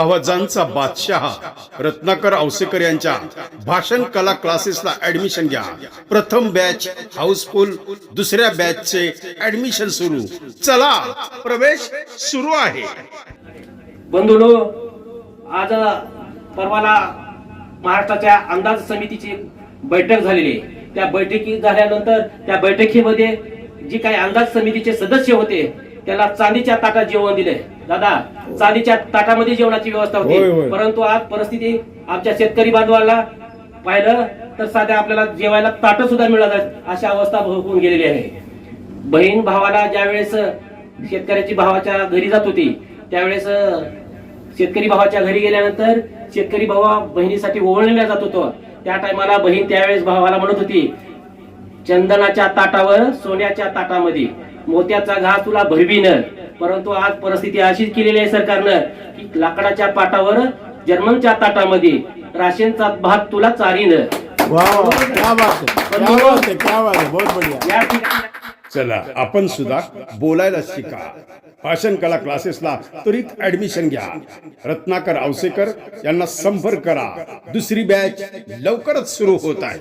आवाजांचा बादशहा रत्नाकर औसेकर यांच्या भाषण कला क्लासेसला ऍडमिशन घ्या. प्रथम बॅच हाऊसफुल दुसऱ्या बॅचचे ऍडमिशन सुरू. चला प्रवेश सुरू आहे. बंधूनो आज परवाला महाराष्ट्राच्या अंदाज समितीची बैठक झालेली आहे. त्या बैठकी झाल्यानंतर त्या बैठकीमध्ये जी काही अंदाज समितीचे सदस्य होते त्याला चांदीच्या ताटात जेवण दिले दादा चांदीच्या ताटामध्ये जेवणाची व्यवस्था. होती. परंतु आज परिस्थिती आमच्या शेतकरी बांधवाला पाहिलं तर साध्या आपल्याला जेवायला ताट सुद्धा मिळत अशी अवस्था होऊन गेलेली आहे. बहीण भावाला ज्यावेळेस शेतकऱ्याची भावाच्या घरी जात होती त्यावेळेस शेतकरी भावाच्या घरी गेल्यानंतर शेतकरी भावा बहिणीसाठी ओवळलेला जात होतो. त्या टायमाला बहीण त्यावेळेस भावाला म्हणत होती चंदनाच्या ताटावर सोन्याच्या ताटामध्ये. मोत्याचा घास तुला भरवीन परंतु आज परिस्थिती अशीच केलेली आहे सरकारनं की लाकडाच्या पाटावर जर्मनच्या ताटामध्ये राशनचा भात तुला चारीन वाह वाह क्या बात है क्या बात है क्या बात है बहुत बढ़िया. या ठिकाणी चला आपण सुद्धा बोलायला शिका. भाषण कला क्लासेसला त्वरित ऍडमिशन घ्या. रत्नाकर औसेकर यांना संपर्क करा. दुसरी बॅच लवकरच सुरू होत आहे.